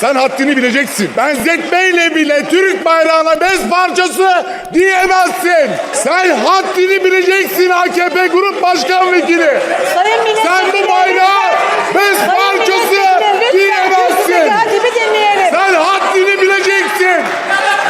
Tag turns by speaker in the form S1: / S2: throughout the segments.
S1: Sen haddini bileceksin. Benzetmeyle bile Türk bayrağına bez parçası diyemezsin. Sen haddini bileceksin AKP Grup Başkan Vekili.
S2: Sayın
S1: Sen bu bayrağa bez parçası diyemezsin. Sen haddini bileceksin.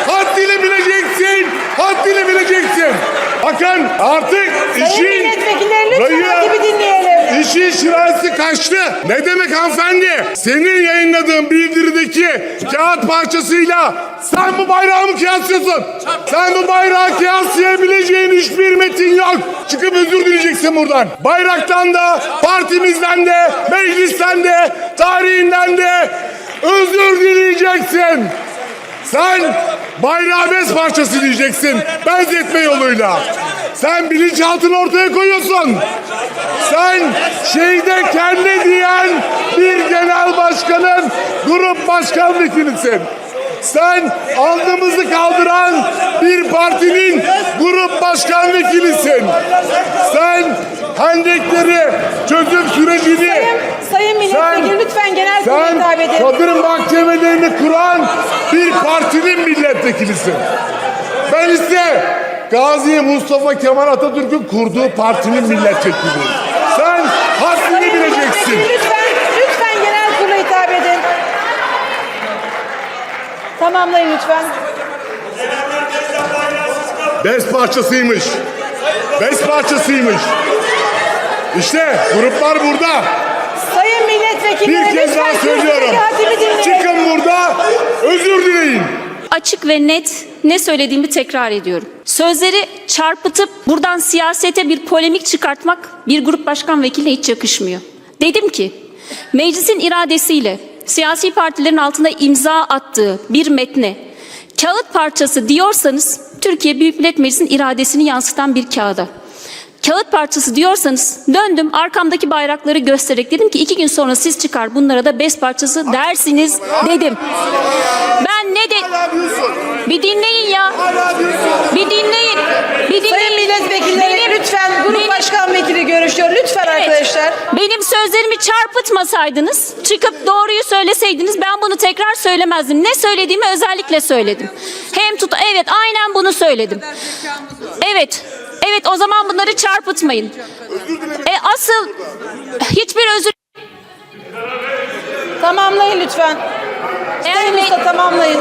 S1: Haddini bileceksin. Haddini bileceksin. Bakın artık işin
S2: milletvekilleri
S1: İşin şirası kaçtı. Ne demek hanımefendi? Senin yayınladığın bildirideki kağıt parçasıyla sen bu bayrağı mı kıyaslıyorsun? Sen bu bayrağı kıyaslayabileceğin hiçbir metin yok. Çıkıp özür dileyeceksin buradan. Bayraktan da, partimizden de, meclisten de, tarihinden de özür dileyeceksin. Sen bayrağı bez parçası diyeceksin. Benzetme yoluyla. Sen bilinçaltını ortaya koyuyorsun. Sen şeyde kendi diyen bir genel başkanın grup başkan vekilisin. Sen alnımızı kaldıran bir partinin grup başkan vekilisin. Sen hendekleri çözüm sürecini
S2: Sayın milletvekili lütfen genel kurula
S1: sen
S2: hitap edin.
S1: kadın mahkemelerini kuran bir partinin milletvekilisin. Ben ise Gazi Mustafa Kemal Atatürk'ün kurduğu partinin milletvekiliyim. Sen haddini bileceksin.
S2: milletvekili lütfen, lütfen genel kurula hitap edin. Tamamlayın lütfen.
S1: Bez parçasıymış. Bez parçasıymış. İşte gruplar burada.
S2: Sayın milletvekili
S1: Bir kez daha söylüyorum. Çıkın burada özür dileyin.
S3: açık ve net ne söylediğimi tekrar ediyorum. Sözleri çarpıtıp buradan siyasete bir polemik çıkartmak bir grup başkan vekiline hiç yakışmıyor. Dedim ki meclisin iradesiyle siyasi partilerin altında imza attığı bir metne kağıt parçası diyorsanız Türkiye Büyük Millet Meclisi'nin iradesini yansıtan bir kağıda. Kağıt parçası diyorsanız döndüm arkamdaki bayrakları göstererek dedim ki iki gün sonra siz çıkar bunlara da bez parçası dersiniz dedim. Ben ne de bir dinleyin ya. Bir dinleyin. Bir dinleyin.
S2: Sayın milletvekilleri
S3: Benim-
S2: lütfen grup
S3: benim-
S2: başkan vekili görüşüyor. Lütfen
S3: Evet.
S2: arkadaşlar.
S3: Benim sözlerimi çarpıtmasaydınız, çıkıp doğruyu söyleseydiniz ben bunu tekrar söylemezdim. Ne söylediğimi özellikle söyledim. Hem tut evet aynen bunu söyledim. Evet. Evet o zaman bunları çarpıtmayın. E asıl hiçbir özür
S2: Tamamlayın lütfen.
S3: Eğer me-
S2: tamamlayın.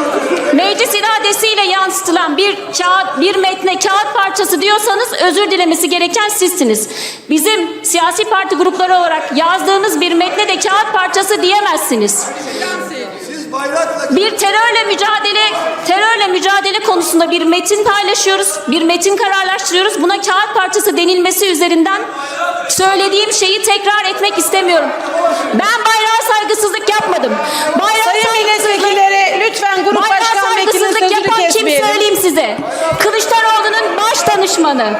S3: Meclis iradesiyle yansıtılan bir kağıt, bir metne kağıt parçası diyorsanız özür dilemesi gereken sizsiniz. Bizim siyasi parti grupları olarak yazdığınız bir metne de kağıt parçası diyemezsiniz. Bir terörle mücadele, terörle mücadele konusunda bir metin paylaşıyoruz, bir metin kararlaştırıyoruz. Buna kağıt parçası denilmesi üzerinden söylediğim şeyi tekrar etmek istemiyorum. Ben bayrağa saygısızlık yapmadım. Bayrağa
S2: Sayın
S3: saygısızlık
S2: milletvekilleri lütfen grup
S3: Bayrağa
S2: başkan vekilinin sözünü
S3: yapan kim
S2: kesmeyelim.
S3: söyleyeyim size. Kılıçdaroğlu'nun baş danışmanı.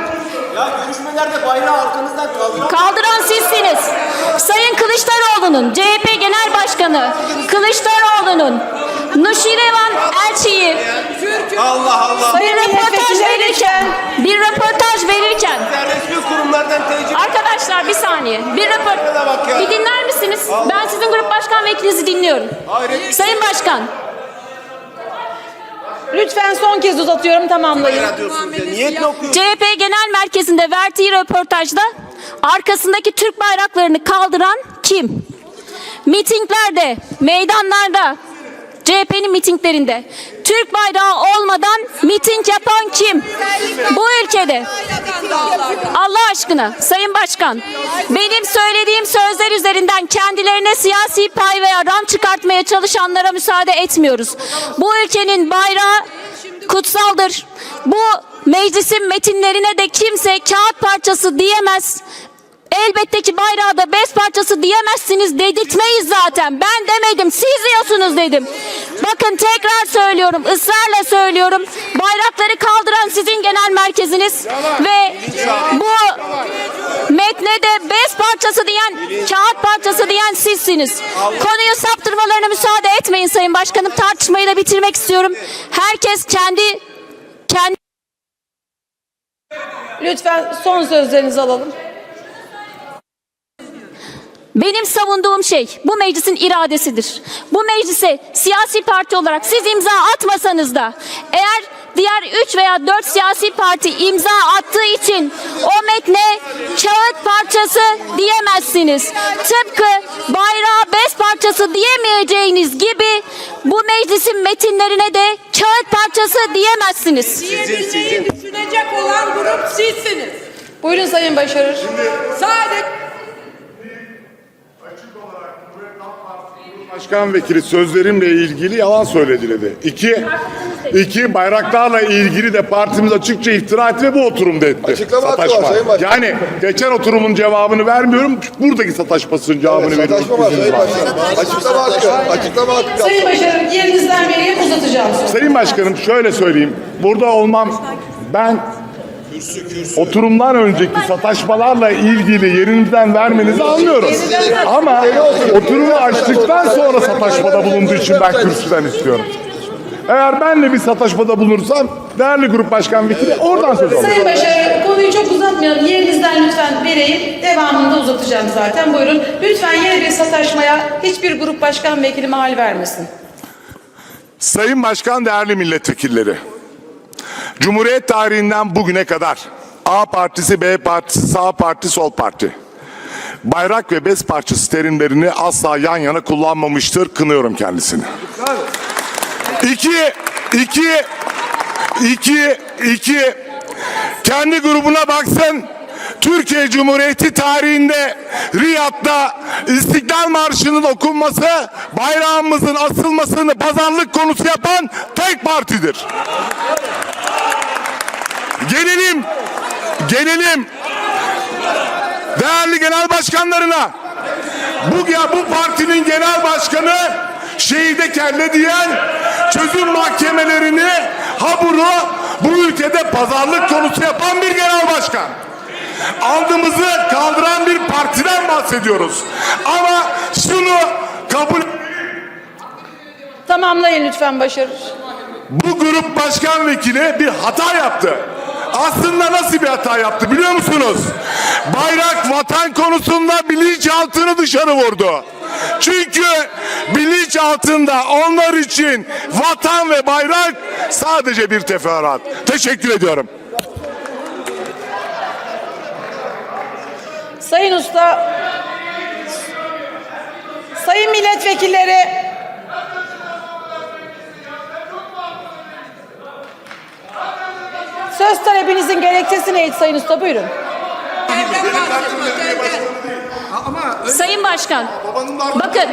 S4: Ya görüşmelerde bayrağı arkanızdan kaldırın.
S3: Kaldıran sizsiniz. Sayın Kılıçdaroğlu'nun, CHP Genel Başkanı Kılıçdaroğlu'nun Nuşirevan Elçi'yi
S4: Allah Allah.
S3: bir
S2: Sayın
S3: röportaj
S2: milletvekilleri
S3: verirken, bir röportaj verirken
S4: Sen resmi kurumlardan tecrübe
S3: Arkadaşlar bir saniye. Bir
S4: Şuna bak ya.
S3: röport. Bir dinler misiniz? Ben sizin grup başkan vekilinizi dinliyorum.
S4: Hayret.
S3: Sayın Başkan,
S2: Lütfen son kez uzatıyorum tamamlayın.
S4: diyorsunuz ya. Niyet ne okuyorsunuz?
S3: CHP Genel Merkezi'nde verdiği röportajda arkasındaki Türk bayraklarını kaldıran kim? Mitinglerde, meydanlarda, CHP'nin mitinglerinde Türk bayrağı olmadan miting yapan kim? Bu ülkede. Allah aşkına Sayın Başkan, benim söylediğim sözler üzerinden kendilerine siyasi pay veya rant çıkartmaya çalışanlara müsaade etmiyoruz. Bu ülkenin bayrağı kutsaldır. Bu meclisin metinlerine de kimse kağıt parçası diyemez. Elbette ki bayrağı da bez parçası diyemezsiniz dedirtmeyiz zaten. Ben demedim siz diyorsunuz dedim. Bakın tekrar söylüyorum ısrarla söylüyorum. Bayrakları kaldıran sizin genel merkeziniz ve bu metne de bez parçası diyen kağıt parçası diyen sizsiniz. Konuyu saptırmalarına müsaade etmeyin Sayın Başkanım. Tartışmayı da bitirmek istiyorum. Herkes kendi kendi
S2: Lütfen son sözlerinizi alalım.
S3: Benim savunduğum şey bu meclisin iradesidir. Bu meclise siyasi parti olarak siz imza atmasanız da eğer diğer 3 veya 4 siyasi parti imza attığı için o metne kağıt parçası diyemezsiniz. Tıpkı bayrağı bez parçası diyemeyeceğiniz gibi bu meclisin metinlerine de kağıt parçası diyemezsiniz.
S5: Diyebilmeyi düşünecek olan grup sizsiniz.
S2: Buyurun Sayın Başarır.
S5: Sadece
S1: Başkan vekili sözlerimle ilgili yalan söyledi dedi. İki, iki bayraklarla ilgili de partimiz açıkça iftira etti ve bu oturumda etti.
S6: Açıklama hakkı var. Sayın Başkan.
S1: Yani geçen oturumun cevabını vermiyorum. Buradaki sataşmasının cevabını veriyorum.
S6: Sataşma var Sayın Başkan. Açıklama hakkı. Açıklama hakkı.
S2: Sayın Başarır yerinizden vereyim uzatacağım.
S1: Sayın Başkanım şöyle söyleyeyim. Burada olmam ben oturumdan önceki sataşmalarla ilgili yerinizden vermenizi anlıyorum. Ama oturumu açtıktan sonra sataşmada bulunduğu için ben kürsüden istiyorum. Eğer benle bir sataşmada bulunursam değerli grup başkan vekili oradan söz alırım.
S2: Sayın Başarır konuyu çok uzatmayalım. Yerinizden lütfen vereyim. Devamında uzatacağım zaten. Buyurun. Lütfen yeni bir sataşmaya hiçbir grup başkan vekili mahal vermesin.
S1: Sayın Başkan, değerli milletvekilleri. Cumhuriyet tarihinden bugüne kadar A partisi, B partisi, sağ parti, sol parti. Bayrak ve bez parçası terimlerini asla yan yana kullanmamıştır. Kınıyorum kendisini. İki, iki, iki, iki. Kendi grubuna baksın. Türkiye Cumhuriyeti tarihinde Riyad'da İstiklal Marşı'nın okunması, bayrağımızın asılmasını pazarlık konusu yapan tek partidir. Gelelim, gelelim değerli genel başkanlarına. Bu ya bu partinin genel başkanı şehide kelle diyen çözüm mahkemelerini haburu bu ülkede pazarlık konusu yapan bir genel başkan. Aldığımızı kaldıran bir partiden bahsediyoruz. Ama şunu kabul
S2: Tamamlayın lütfen Başarır.
S1: bu grup başkan vekili bir hata yaptı. Aslında nasıl bir hata yaptı biliyor musunuz? Bayrak vatan konusunda bilinçaltını dışarı vurdu. Çünkü bilinç altında onlar için vatan ve bayrak sadece bir teferruat. Teşekkür ediyorum.
S2: Sayın Usta, Sayın milletvekilleri, söz gerekçesi neydi Sayın Usta? Buyurun.
S5: evden.
S3: Sayın Başkan, bakın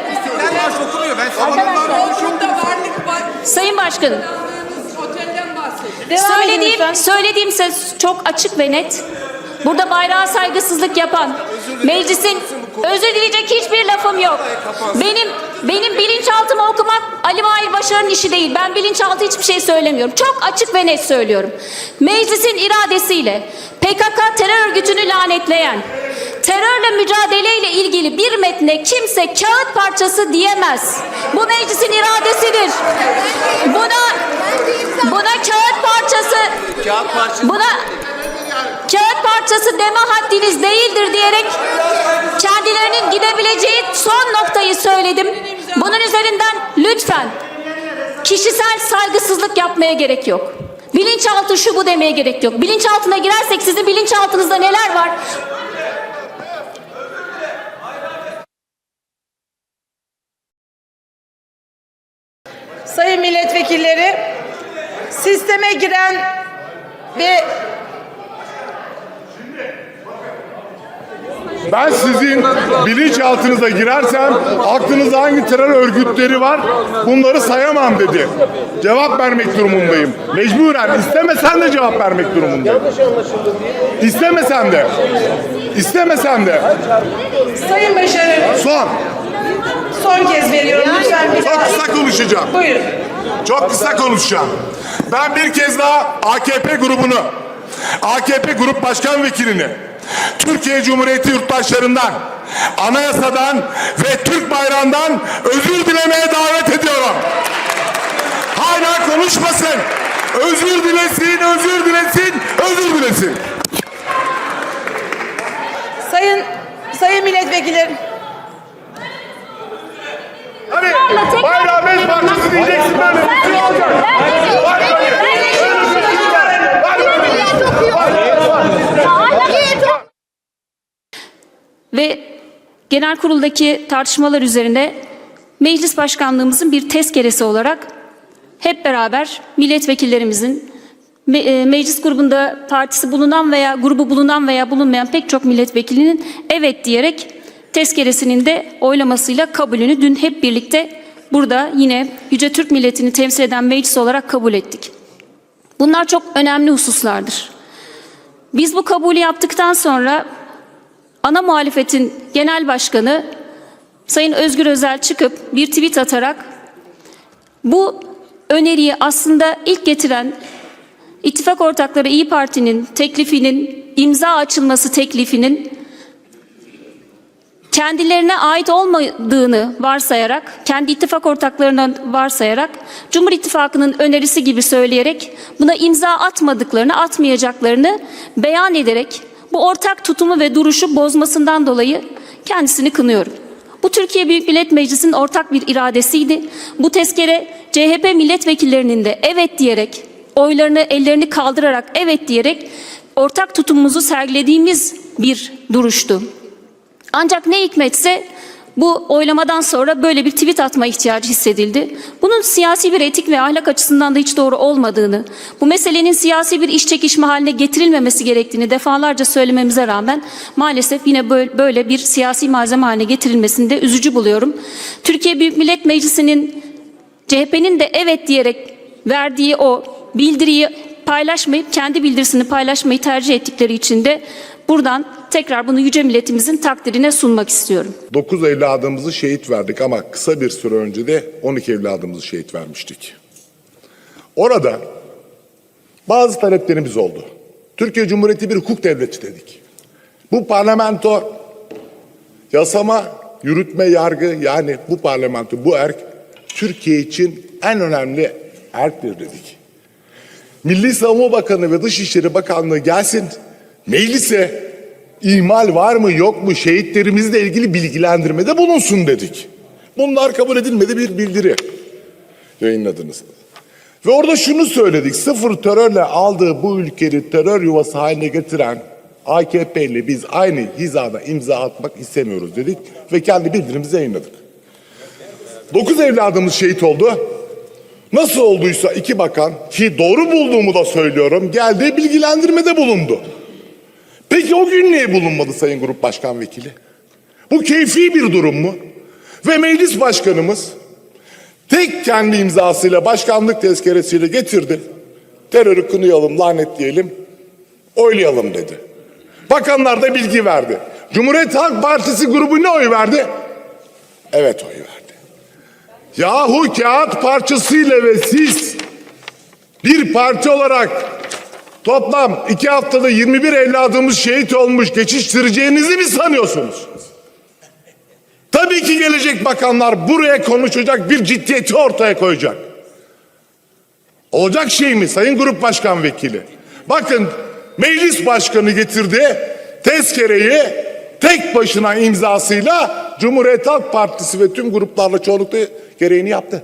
S5: Orada varlık var.
S3: Sayın Başkanım
S5: Aldığınız otelden.
S2: Devam edin
S3: Söylediğim, söylediğim söz çok açık ve net. Burada bayrağa saygısızlık yapan, meclisin özür dileyecek hiçbir lafım yok. Benim benim bilinçaltımı okumak Ali Mahir Başar'ın işi değil. Ben bilinçaltı hiçbir şey söylemiyorum. Çok açık ve net söylüyorum. Meclisin iradesiyle PKK terör örgütünü lanetleyen, terörle mücadeleyle ilgili bir metne kimse kağıt parçası diyemez. Bu meclisin iradesidir. Buna buna kağıt parçası
S4: Kağıt parçası.
S3: Buna kağıt parçası deme haddiniz değildir diyerek gidebileceği son noktayı söyledim. Bunun üzerinden lütfen kişisel saygısızlık yapmaya gerek yok. Bilinçaltı şu bu demeye gerek yok. Bilinçaltına girersek sizin bilinçaltınızda neler var?
S2: Sayın milletvekilleri, sisteme giren ve
S1: Ben sizin bilinçaltınıza girersem aklınızda hangi terör örgütleri var bunları sayamam dedi. Cevap vermek durumundayım. Mecburen istemesen de cevap vermek durumundayım. İstemesem de. İstemesem de.
S2: Sayın Başarır,
S1: Son.
S2: son kez veriyorum lütfen. bir
S1: Çok kısa konuşacağım.
S2: Buyurun.
S1: Çok kısa konuşacağım. Ben bir kez daha AKP grubunu, AKP Grup Başkan Vekilini, Türkiye Cumhuriyeti yurttaşlarından, anayasadan ve Türk bayrağından özür dilemeye davet ediyorum. Hala konuşmasın. Özür dilesin, özür dilesin, özür dilesin.
S2: Sayın Sayın milletvekilleri,
S1: Hani bayrağı beş parçası diyeceksin böyle.
S3: Ben
S1: Bir şey olacak.
S3: Ben de-
S1: Var böyle.
S3: Ben de-
S1: Öyle bir şey var. Var böyle.
S3: Ve genel kuruldaki tartışmalar üzerine meclis başkanlığımızın bir tezkeresi olarak hep beraber milletvekillerimizin me- e, meclis grubunda partisi bulunan veya grubu bulunan veya bulunmayan pek çok milletvekilinin evet diyerek tezkeresinin de oylamasıyla kabulünü dün hep birlikte burada yine Yüce Türk milletini temsil eden meclis olarak kabul ettik. Bunlar çok önemli hususlardır. Biz bu kabulü yaptıktan sonra ana muhalefetin genel başkanı Sayın Özgür Özel çıkıp bir tweet atarak bu öneriyi aslında ilk getiren ittifak ortakları İyi Parti'nin teklifinin imza açılması teklifinin kendilerine ait olmadığını varsayarak, kendi ittifak ortaklarına varsayarak, Cumhur İttifakı'nın önerisi gibi söyleyerek buna imza atmadıklarını, atmayacaklarını beyan ederek bu ortak tutumu ve duruşu bozmasından dolayı kendisini kınıyorum. Bu Türkiye Büyük Millet Meclisi'nin ortak bir iradesiydi. Bu tezkere CHP milletvekillerinin de evet diyerek, oylarını ellerini kaldırarak evet diyerek ortak tutumumuzu sergilediğimiz bir duruştu. Ancak ne hikmetse bu oylamadan sonra böyle bir tweet atma ihtiyacı hissedildi. Bunun siyasi bir etik ve ahlak açısından da hiç doğru olmadığını, bu meselenin siyasi bir iş çekişme haline getirilmemesi gerektiğini defalarca söylememize rağmen maalesef yine böyle- bir siyasi malzeme haline getirilmesini de üzücü buluyorum. Türkiye Büyük Millet Meclisi'nin CHP'nin de evet diyerek verdiği o bildiriyi paylaşmayıp kendi bildirisini paylaşmayı tercih ettikleri için de buradan tekrar bunu yüce milletimizin takdirine sunmak istiyorum.
S1: 9 evladımızı şehit verdik ama kısa bir süre önce de 12 evladımızı şehit vermiştik. Orada bazı taleplerimiz oldu. Türkiye Cumhuriyeti bir hukuk devleti dedik. Bu parlamento yasama, yürütme, yargı yani bu parlamento, bu erk Türkiye için en önemli erktir dedik. Milli Savunma Bakanı ve Dışişleri Bakanlığı gelsin meclise ihmal var mı yok mu şehitlerimizle ilgili bilgilendirmede bulunsun dedik. Bunlar kabul edilmedi bir bildiri yayınladınız. Ve orada şunu söyledik. Sıfır terörle aldığı bu ülkeyi terör yuvası haline getiren AKP ile biz aynı hizada imza atmak istemiyoruz dedik ve kendi bildirimizi yayınladık. Dokuz evladımız şehit oldu. Nasıl olduysa iki bakan ki doğru bulduğumu da söylüyorum geldi bilgilendirmede bulundu. Peki o gün niye bulunmadı Sayın Grup Başkan Vekili? Bu keyfi bir durum mu? Ve meclis başkanımız tek kendi imzasıyla başkanlık tezkeresiyle getirdi. Terörü kınayalım, lanetleyelim, oylayalım dedi. Bakanlar da bilgi verdi. Cumhuriyet Halk Partisi grubu ne oy verdi? Evet oy verdi. Yahu kağıt parçasıyla ve siz bir parti olarak toplam iki haftada 21 evladımız şehit olmuş geçiştireceğinizi mi sanıyorsunuz? Tabii ki gelecek bakanlar buraya konuşacak bir ciddiyeti ortaya koyacak. Olacak şey mi Sayın Grup Başkan Vekili? Bakın meclis başkanı getirdi tezkereyi tek başına imzasıyla Cumhuriyet Halk Partisi ve tüm gruplarla çoğunlukla gereğini yaptı.